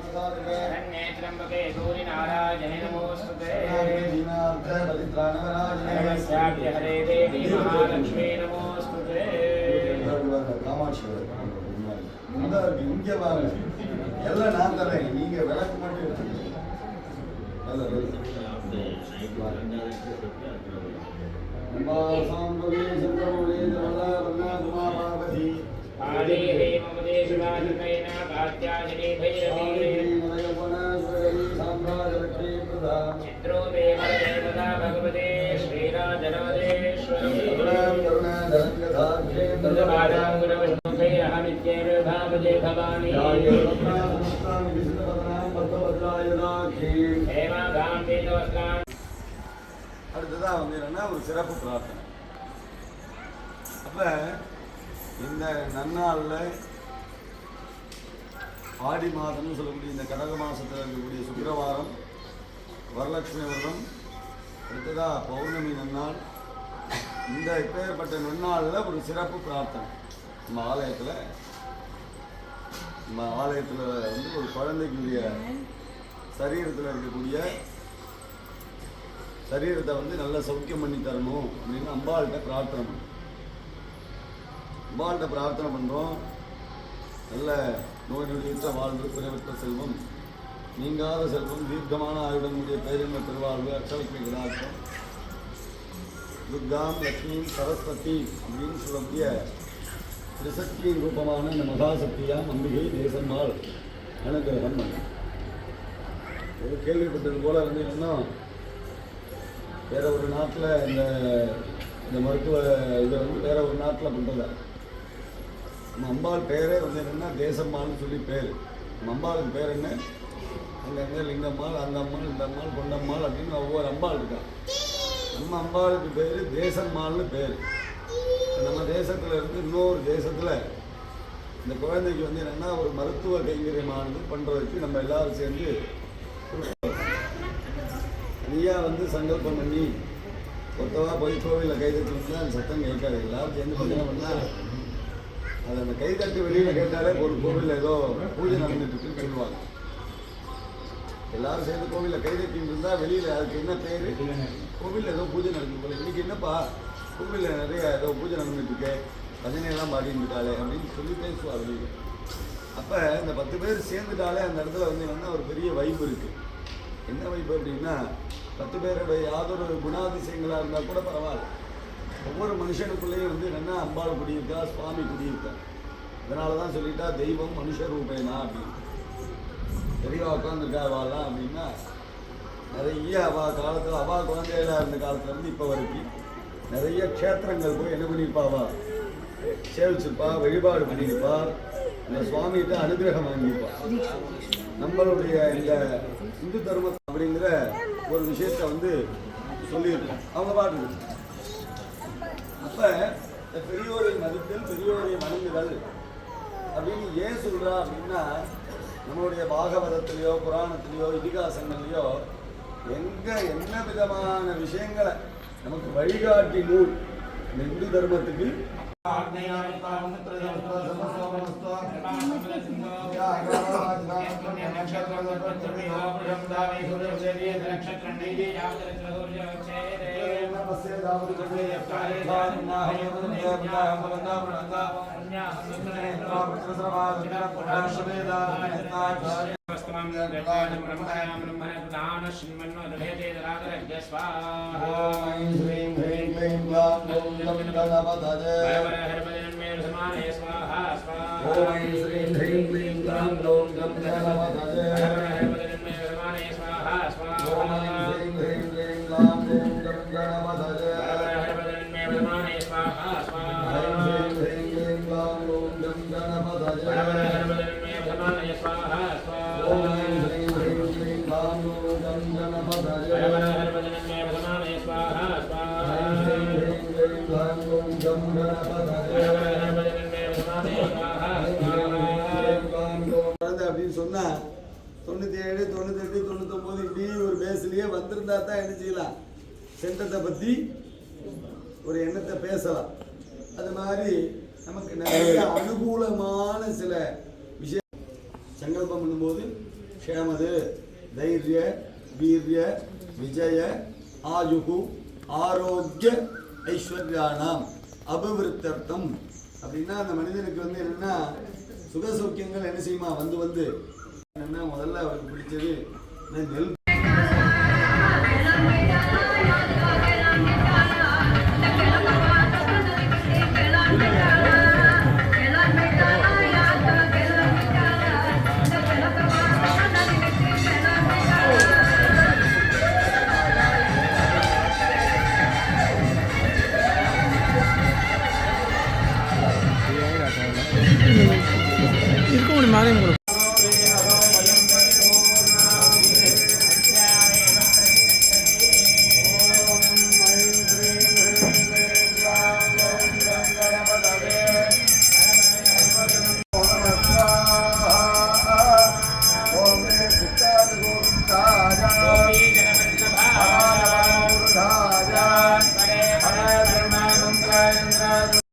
सर्वार्थसाधके शरण्ये त्र्यम्बके गौरि नारायणे नमोऽस्तुते दीनार्थपरित्राणपरायणे सर्वस्याप्य हरे देवी महालक्ष्मी नमोऽस्तुते காமாட்சி இந்த இருக்கு இங்க பாருங்க எல்லாம் நான் தரேன் நீங்க விளக்கு மட்டும் எடுத்துக்கங்க. भगवते श्रीराजराजेश्वरी दुर्गपादाङ्गुरविष्णुकैरहमित्येव भावजे भवानी हेमागां वेदवस्त्रां அடுத்ததாக வந்து என்னன்னா ஒரு சிறப்பு பிரார்த்தனை அப்போ இந்த நன்னாளில் ஆடி மாதம்னு சொல்லக்கூடிய இந்த கடக மாதத்தில் இருக்கக்கூடிய சுக்கிரவாரம் வரலட்சுமி விரதம் அடுத்ததாக பௌர்ணமி நன்னாள். இந்த இப்பேற்பட்ட நன்னாளில் ஒரு சிறப்பு பிரார்த்தனை. நம்ம ஆலயத்தில் நம்ம ஆலயத்தில் வந்து ஒரு குழந்தைக்குரிய சரீரத்தில் இருக்கக்கூடிய சரீரத்தை வந்து நல்ல சௌக்கியம் பண்ணி தரணும் அப்படின்னு அம்பாள்கிட்ட பிரார்த்தனை பண்ணுறோம் அம்பாள்கிட்ட பிரார்த்தனை பண்ணுறோம் நல்ல நோய் நொடியற்ற வாழ்வு குறைவற்ற செல்வம் நீங்காத செல்வம் தீர்க்கமான ஆயுடனுடைய பேரின்ப திருவாழ்வு அக்ஷலட்சுமி கடாட்சம் துர்காம் லக்ஷ்மியும் சரஸ்வதி அப்படின்னு சொல்லக்கூடிய திருசக்தியின் ரூபமான இந்த மகாசக்தியாம் அம்பிகை தேசம்மாள் அனுகிரகம் பண்ண. ஒரு கேள்விப்பட்டது போல வந்து என்னன்னா வேற ஒரு நாட்டில் இந்த இந்த மருத்துவ இதை வந்து வேற ஒரு நாட்டில் பண்ணுறத நம்ம அம்பாள் பேரே வந்து என்னென்னா தேசம்மாள்னு சொல்லி பேர். நம்ம அம்பாளுக்கு பேர் என்ன? அங்கங்கே லிங்கம்மாள் அந்த அம்மாள் இந்த அம்மாள் கொண்டம்மாள் அப்படின்னு ஒவ்வொரு அம்பாள் இருக்கா. நம்ம அம்பாளுக்கு பேர் தேசம்மாள்னு பேர். நம்ம தேசத்தில் இருந்து இன்னொரு தேசத்தில் இந்த குழந்தைக்கு வந்து என்னென்னா ஒரு மருத்துவ கைங்கரியமானது பண்ணுறதுக்கு நம்ம எல்லாரும் சேர்ந்து நீயா வந்து சங்கல்பம் பண்ணி கொத்தவா போய் கோவிலில் கைது அந்த சத்தம் கேட்காது. எல்லாரும் சேர்ந்து பார்த்தீங்கன்னா பண்ணா அது அந்த கை தட்டி வெளியில் கேட்டாலே ஒரு கோவிலில் ஏதோ பூஜை நடந்துட்டு இருக்குன்னு சொல்லுவாங்க. எல்லாரும் சேர்ந்து கோவிலில் கை தட்டின்னு இருந்தால் வெளியில் அதுக்கு என்ன பேர்? கோவிலில் ஏதோ பூஜை நடந்து போல. இன்னைக்கு என்னப்பா? கோவிலில் நிறைய ஏதோ பூஜை நடந்துட்டு இருக்கு பஜனையெல்லாம் பாடிட்டு இருக்காளே அப்படின்னு சொல்லி பேசுவா வெளியில். அப்போ இந்த பத்து பேர் சேர்ந்துட்டாலே அந்த இடத்துல வந்து என்னன்னா ஒரு பெரிய வைப்பு இருக்குது என்ன வைப்பு அப்படின்னா பத்து பேருடைய யாதொரு குணாதிசயங்களாக இருந்தால் கூட பரவாயில்ல. ஒவ்வொரு மனுஷனுக்குள்ளேயும் வந்து என்ன அம்பாள் குடியிருக்கா சுவாமி குடியிருக்கா? இதனால தான் சொல்லிட்டா தெய்வம் மனுஷ ரூபேனா? அப்படின்னு. பெரியவா உட்காந்துருக்கா அவாலாம் அப்படின்னா நிறைய அவா காலத்தில் அவா குழந்தையில இருந்த காலத்துலேருந்து இப்போ வரைக்கும் நிறைய க்ஷேத்திரங்கள் போய் என்ன பண்ணியிருப்பாவா சேவிச்சிருப்பா வழிபாடு பண்ணியிருப்பா. இந்த சுவாமிகிட்ட அனுகிரகம் வாங்கியிருப்பா. நம்மளுடைய இந்த இந்து தர்மம் அப்படிங்கிற ஒரு விஷயத்தை வந்து சொல்லியிருக்கோம். அவங்க பாட்டு அப்போ இந்த பெரியோரை மதித்தல் பெரியோரை வணங்குதல் அப்படின்னு ஏன் சொல்கிறா அப்படின்னா நம்மளுடைய பாகவதத்திலேயோ புராணத்திலேயோ இதிகாசங்கள்லையோ எங்கே என்ன விதமான விஷயங்களை நமக்கு வழிகாட்டி நூல் இந்த இந்து தர்மத்துக்கு ஓம் स्वाहा स्वाहा ॐ श्रीं ह्रीं क्लीं गां गौं गं गणपतये அப்படின்னு சொன்னா தொண்ணூத்தி ஏழு தொண்ணூத்தெட்டு தொண்ணூத்தொன்பது இப்படி ஒரு பேஸ்லயே வந்திருந்தா தான் என்ன செய்யலாம்? சென்றத்தை பத்தி ஒரு எண்ணத்தை பேசலாம். அது மாதிரி நமக்கு நிறைய அனுகூலமான சில விஷயம் சங்கல்பம் பண்ணும்போது க்ஷேமது தைரிய வீரிய விஜய ஆயுகு ஆரோக்கிய ஐஸ்வர்யானாம் அபிவிருத்தர்த்தம். அப்படின்னா அந்த மனிதனுக்கு வந்து என்னன்னா சுக சௌக்கியங்கள் என்ன செய்யுமா? வந்து வந்து என்னென்னா முதல்ல அவருக்கு பிடிச்சது நெல்